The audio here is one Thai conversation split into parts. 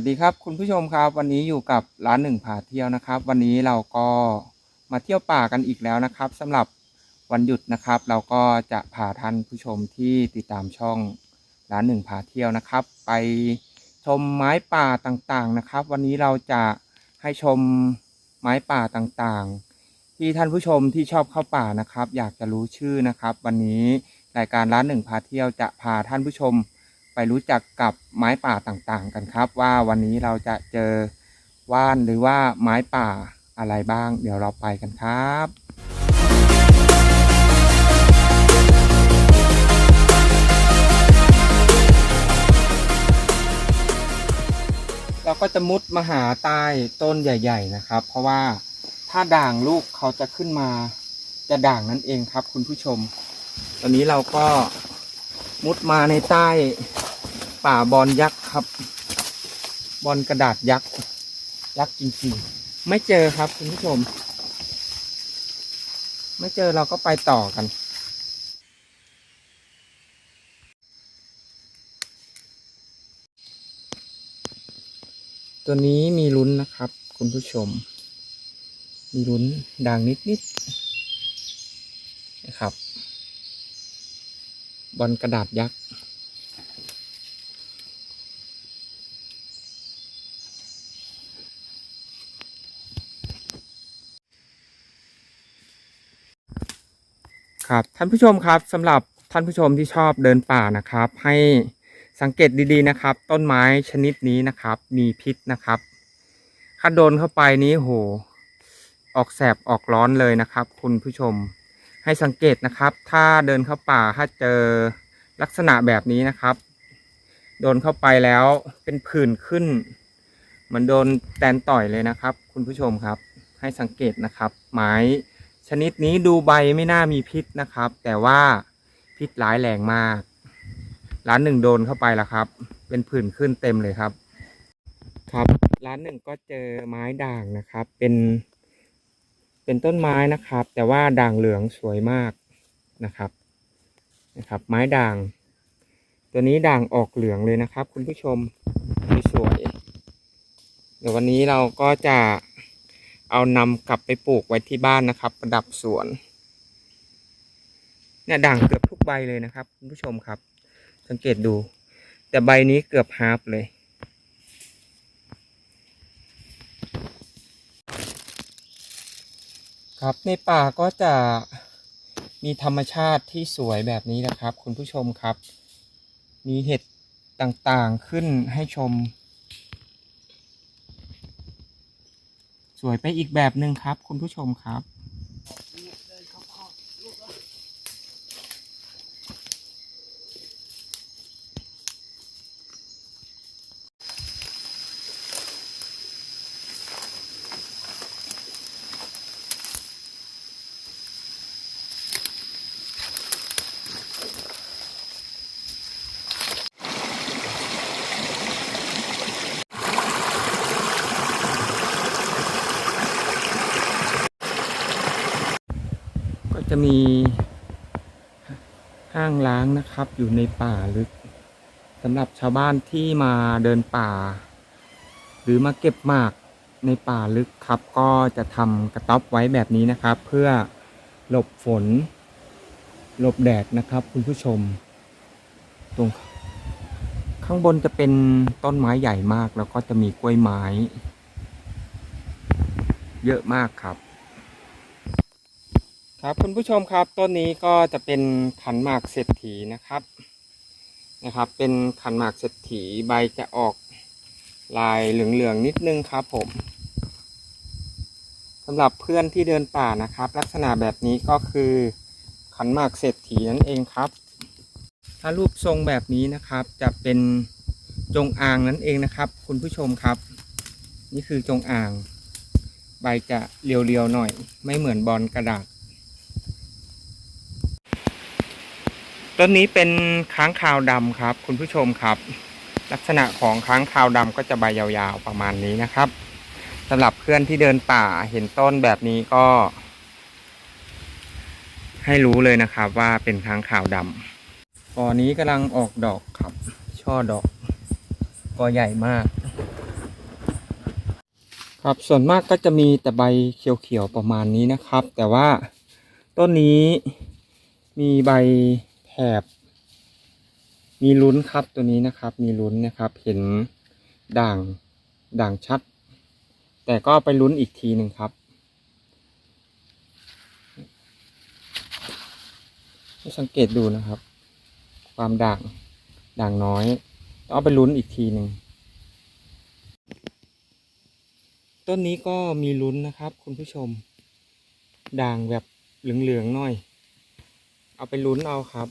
วัสดีครับคุณผู้ชมครับ วันนี้อยู่กับร้านหนึ่งพาเที่ยวนะครับ วันนี้เราก็มาเที่ยวป่ากันอีกแล้วนะครับสำหรับวันหยุดนะครับ เราก็จะพาท่านผู้ชมที่ติดตามช่องร้านหนึ่งพาเที่ยวนะครับ ไปชมไม้ป่าต่างๆนะครับ วันนี้เราจะให้ชมไม้ป่าต่างๆ ที่ท่านผู้ชมที่ชอบเข้าป่านะครับ อยากจะรู้ชื่อนะครับ วันนี้รายการร้านหนึ่งพาเที่ยวจะพาท่านผู้ชม รู้จักกับไม้ป่าต่างๆกันครับ ว่าวันนี้เราจะเจอว่านหรือว่าไม้ป่าอะไรบ้าง เดี๋ยวเราไปกันครับเราก็จะมุดมาหาใต้ต้นใหญ่ ๆ นะครับ เพราะว่าถ้าด่างลูกเขาจะขึ้นมาจะด่างนั่นเองครับ คุณผู้ชม ตอนนี้เราก็มุดมาในใต้ ป่าบอลยักษ์ครับ บอลกระดาษยักษ์ ยักษ์จริงๆ ไม่เจอครับคุณผู้ชม ไม่เจอเราก็ไปต่อกัน ตัวนี้มีลุ้นนะครับ คุณผู้ชม มีลุ้นด่างนิดๆนะครับ บอลกระดาษยักษ์ ครับท่านผู้ชมครับสำหรับท่านผู้ชมที่ชอบเดินป่านะครับ ให้สังเกตดีๆนะครับ ต้นไม้ชนิดนี้นะครับ มีพิษนะครับถ้าโดนเข้าไปนี้โห ออกแสบออกร้อนเลยนะครับ คุณผู้ชมให้สังเกตนะครับ ถ้าเดินเข้าป่าถ้าเจอลักษณะแบบนี้นะครับ โดนเข้าไปแล้วเป็นผื่นขึ้นเหมือนโดนแตนต่อยเลยนะครับ คุณผู้ชมครับ ให้สังเกตนะครับ ไม้ ชนิดนี้ดูใบไม่น่ามีพิษนะครับ แต่ว่าพิษร้ายแรงมากร้านหนึ่งโดนเข้าไปแล้วครับ เป็นผื่นขึ้นเต็มเลยครับ ครับ ร้านหนึ่งก็เจอไม้ด่างนะครับ เป็น เป็นต้นไม้นะครับ แต่ว่าด่างเหลืองสวยมากนะครับนะครับ ไม้ด่าง ตัวนี้ด่างออกเหลืองเลยนะครับ คุณผู้ชมสวยเดี๋ยววันนี้เราก็จะ เอานำกลับไปปลูกไว้ที่บ้านนะครับ ประดับสวน เนี่ยด่างเกือบทุกใบเลยนะครับคุณผู้ชมครับ สังเกตดู แต่ใบนี้เกือบฮาร์ฟเลยครับในป่าก็จะมีธรรมชาติที่สวยแบบนี้นะครับ คุณผู้ชมครับ มีเห็ดต่างๆขึ้นให้ชม สวยไปอีกแบบหนึ่งครับ คุณผู้ชมครับ มีห้างล้างนะครับ อยู่ในป่าลึกสำหรับชาวบ้านที่มาเดินป่า หรือมาเก็บหมากในป่าลึกครับ ก็จะทำกระต๊อบไว้แบบนี้นะครับ เพื่อหลบฝน หลบแดดนะครับคุณผู้ชม ตรง ข้างบนจะเป็นต้นไม้ใหญ่มาก แล้วก็จะมีกล้วยไม้ เยอะมากครับ ครับคุณผู้ชมครับต้นนี้ก็จะเป็นขันหมากเศรษฐีนะครับนะครับ เป็นขันหมากเศรษฐีใบจะออกลายเหลืองๆนิดนึงครับผมสำหรับเพื่อนที่เดินป่านะครับ ลักษณะแบบนี้ก็คือขันหมากเศรษฐีนั่นเองครับ ถ้ารูปทรงแบบนี้นะครับจะเป็นจงอางนั่นเองนะครับ คุณผู้ชมครับ นี่คือจงอาง ใบจะเรียวๆหน่อย ไม่เหมือนบอลกระดาษ ต้นนี้เป็นค้างคาวดำครับ คุณผู้ชมครับ ลักษณะของค้างคาวดำก็จะใบยาวๆประมาณนี้นะครับสำหรับเพื่อนที่เดินป่าเห็นต้นแบบนี้ก็ ให้รู้เลยนะครับว่าเป็นค้างคาวดำกอนี้กำลังออกดอกครับ ช่อดอกกอใหญ่มาก ครับส่วนมากก็จะมีแต่ใบเขียวๆประมาณนี้นะครับ แต่ว่าต้นนี้มีใบ แถบ มีลุ้นครับตัวนี้นะครับ มีลุ้นนะครับ เห็นด่างด่างชัด แต่ก็ไปลุ้นอีกทีหนึ่งครับสังเกตดูนะครับ ความด่างด่างน้อยต้องเอาไปลุ้นอีกทีหนึ่งต้นนี้ก็มีลุ้นนะครับ คุณผู้ชม ด่างแบบเหลืองๆหน่อย เอาไปลุ้นเอาครับ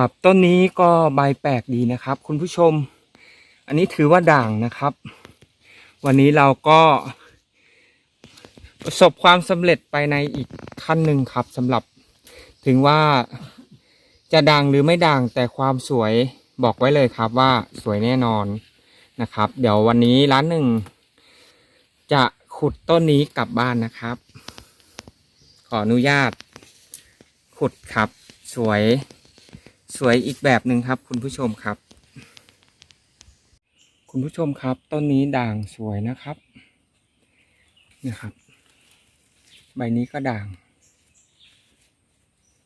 ครับต้นนี้ก็ใบแปลกดีนะครับ คุณผู้ชม อันนี้ถือว่าด่างนะครับ วันนี้เราก็ ประสบความสำเร็จไปในอีกขั้นหนึ่งครับสำหรับถึงว่าจะดังหรือไม่ดังแต่ความสวยบอกไว้เลยครับว่าสวยแน่นอนนะครับ เดี๋ยววันนี้ร้านหนึ่ง จะขุดต้นนี้กลับบ้านนะครับ ขออนุญาต ขุดครับสวย สวยอีกแบบหนึ่งครับ คุณผู้ชมครับ คุณผู้ชมครับ ต้นนี้ด่างสวยนะครับนะครับ ใบนี้ก็ด่าง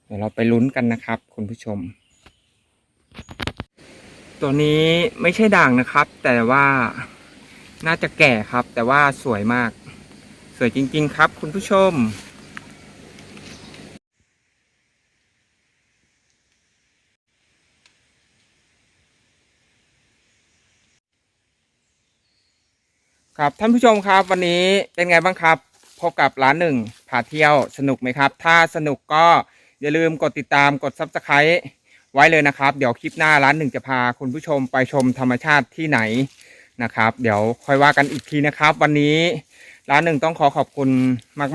เดี๋ยวเราไปลุ้นกันนะครับ คุณผู้ชม ตัวนี้ไม่ใช่ด่างนะครับ แต่ว่าน่าจะแก่ครับ แต่ว่าสวยมาก สวยจริง ๆ ครับ คุณผู้ชม ครับท่านผู้ชมครับวันนี้เป็นไงบ้างครับพบกับร้านหนึ่งพาเที่ยวสนุกไหมครับ ถ้าสนุกก็อย่าลืมกดติดตามกด subscribe ไว้เลยนะครับ เดี๋ยวคลิปหน้าร้านหนึ่งจะพาคุณผู้ชมไปชมธรรมชาติที่ไหนนะครับ เดี๋ยวค่อยว่ากันอีกทีนะครับ วันนี้ร้านหนึ่งต้องขอขอบคุณ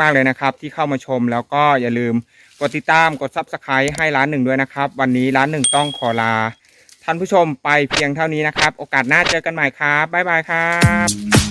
มาก ๆ เลยนะครับ ที่เข้ามาชมแล้วก็อย่าลืมกดติดตามกด subscribe ให้ร้านหนึ่งด้วยนะครับ วันนี้ร้านหนึ่งต้องขอลาท่านผู้ชมไปเพียงเท่านี้นะครับ โอกาสหน้าเจอกันใหม่ครับบ๊ายบายครับ